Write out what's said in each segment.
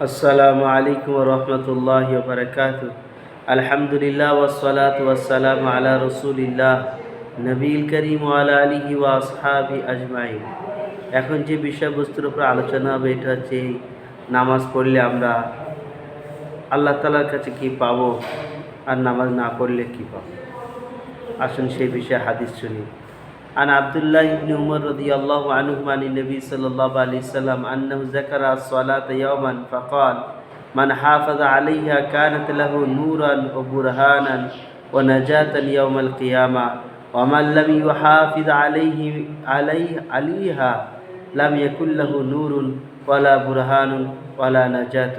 আসসালামু আলাইকুম রহমতুল্লাহ বারকাত আলহামদুলিল্লাহ ওসলাত ওয়াসালাম আলা রসুলিল্লাহ, নবীল করিম আলা আলিহি ওয়া আসহাবি আজমাইন। এখন যে বিষয়বস্তুর উপর আলোচনা হবে এটা হচ্ছে নামাজ পড়লে আমরা আল্লাহ তালার কাছে কি পাবো আর নামাজ না পড়লে কি পাবো? আসুন সেই বিষয়ে হাদিস শুনি। عن عبد الله بن عمر رضي الله عنهما عن النبي صلى الله عليه وسلم أنه ذكر الصلاة يوما فقال من حافظ عليها كانت له نورا وبرهانا ونجاة يوم القيامة. ومن لم يحافظ عليه عليه عليها لم يكن له نور ولا برهان ولا نجاة.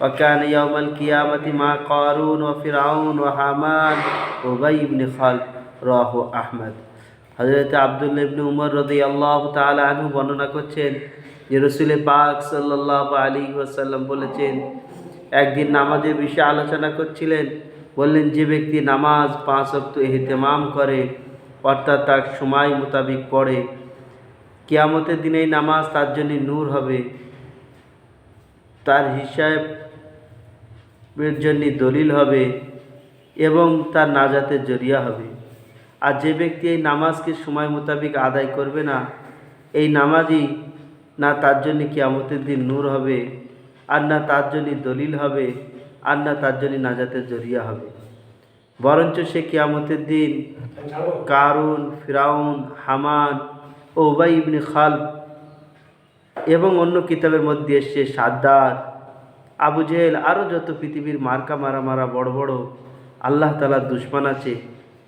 وكان يوم القيامة مع قارون وفرعون وحامان وأبي بن خلف رواه أحمد. হজরত আবদুল্লা ইবনে উমর রদি আল্লাহ তালা আনহু বর্ণনা করছেন যে রসুলে পাক সাল্লাহ আলী ওয়াসাল্লাম বলেছেন, একদিন নামাজের বিষয়ে আলোচনা করছিলেন, বললেন, যে ব্যক্তি নামাজ পাঁচ অক্ত এহতেমাম করে, অর্থাৎ তার সময় মোতাবিক পড়ে, কিয়ামতের দিনে নামাজ তার জন্য নূর হবে, তার হিসাবের জন্য দলিল হবে এবং তার নাজাতের জরিয়া হবে। আর যে ব্যক্তি এই নামাজকে সময় মোতাবিক আদায় করবে না, এই নামাজই না তার জন্য কিয়ামতের দিন নূর হবে, আর না তার জন্য দলিল হবে, আর না তার জন্য নাজাতের জরিয়া হবে। বরঞ্চ সে কিয়ামতের দিন কারুন, ফিরাউন, হামান ওবাই ইবনে খাল এবং অন্য কিতাবের মধ্যে এসছে সাদ্দার আবু জেহেল আরও যত পৃথিবীর মার্কা মারা মারা বড় বড়, আল্লাহ তালার দুশ্মন আছে।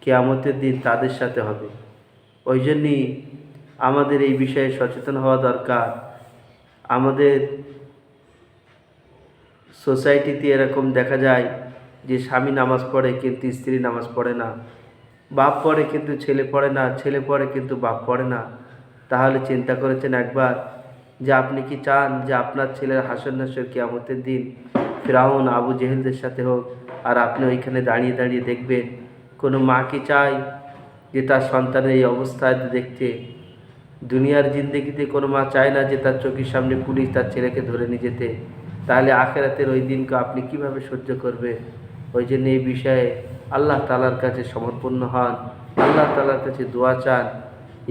কেয়ামতের দিন তাদের সাথে হবে। ওই জন্যই আমাদের এই বিষয়ে সচেতন হওয়া দরকার। আমাদের সোসাইটিতে এরকম দেখা যায় যে স্বামী নামাজ পড়ে কিন্তু স্ত্রী নামাজ পড়ে না। বাপ পড়ে কিন্তু ছেলে পড়ে না, ছেলে পড়ে কিন্তু বাপ পড়ে না। তাহলে চিন্তা করেছেন একবার যে আপনি কি চান যে আপনার ছেলের হাসন নাসর কেয়ামতের দিন ফিরাউন, আবু জেহেলদের সাথে হোক আর আপনি ওইখানে দাঁড়িয়ে দাঁড়িয়ে দেখবেন কোনো মা কি চায় যে তার সন্তানের এই অবস্থায় দেখতে? দুনিয়ার জিন্দগিতে কোনো মা চায় না যে তার চোখের সামনে পুলিশ তার ছেলেকে ধরে নিয়ে যেতে? তাহলে আখেরাতের ওই দিনকে আপনি কীভাবে সহ্য করবে? ওই জন্য এই বিষয়ে আল্লাহ তালার কাছে সমর্পন্ন হন। আল্লাহ তালার কাছে দোয়া চান।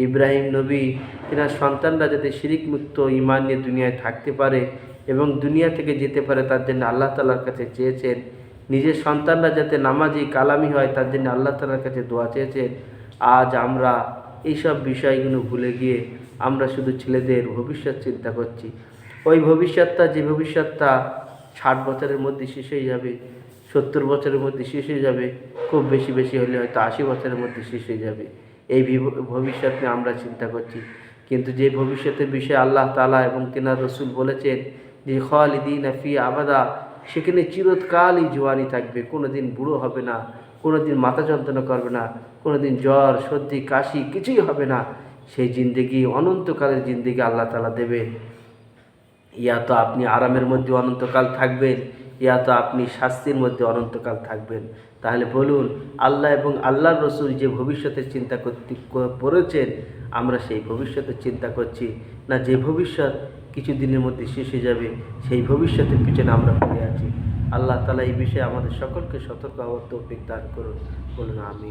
ইব্রাহিম নবী, তিনার সন্তানরা যাতে শিরিক মুক্ত ইমান নিয়ে দুনিয়ায় থাকতে পারে এবং দুনিয়া থেকে যেতে পারে, তার জন্য আল্লাহ তালার কাছে চেয়েছেন নিজের সন্তানরা যাতে নামাজি কালামি হয়, তার জন্য আল্লাহ তালার কাছে দোয়া চেয়েছেন আজ আমরা এইসব বিষয়গুলো ভুলে গিয়ে আমরা শুধু ছেলেদের ভবিষ্যৎ চিন্তা করছি। ওই ভবিষ্যৎটা, যে ভবিষ্যৎটা ষাট বছরের মধ্যে শেষ হয়ে যাবে, সত্তর বছরের মধ্যে শেষ হয়ে যাবে, খুব বেশি বেশি হলে হয়তো আশি বছরের মধ্যে শেষ হয়ে যাবে। এই ভবিষ্যৎ নিয়ে আমরা চিন্তা করছি। কিন্তু যে ভবিষ্যতের বিষয়ে আল্লাহ তালা এবং তেনার রসুল বলেছেন যে, খালিদিন ফি আবাদা সেখানে চিরকালই জোয়ানি থাকবে। কোনো দিন বুড়ো হবে না কোনো দিন মাথা যন্ত্রণা করবে না কোনো দিন জ্বর, সর্দি, কাশি কিছুই হবে না। সেই জিন্দেগি, অনন্তকালের জিন্দেগি আল্লাহ তালা দেবেন ইয়া তো আপনি আরামের মধ্যে অনন্তকাল থাকবেন, ইয়া তো আপনি শাস্তির মধ্যে অনন্তকাল থাকবেন। তাহলে বলুন, আল্লাহ এবং আল্লাহর রসুল যে ভবিষ্যতের চিন্তা করতে করেছেন, আমরা সেই ভবিষ্যতের চিন্তা করছি। না যে ভবিষ্যৎ কিছু দিনের মধ্যে শেষ হয়ে যাবে, সেই ভবিষ্যতের পিছনে আমরা পড়ে আছি। আল্লাহ তালা এই বিষয়ে আমাদের সকলকে সতর্ক অবর্ত দান করুন। বলুন আমি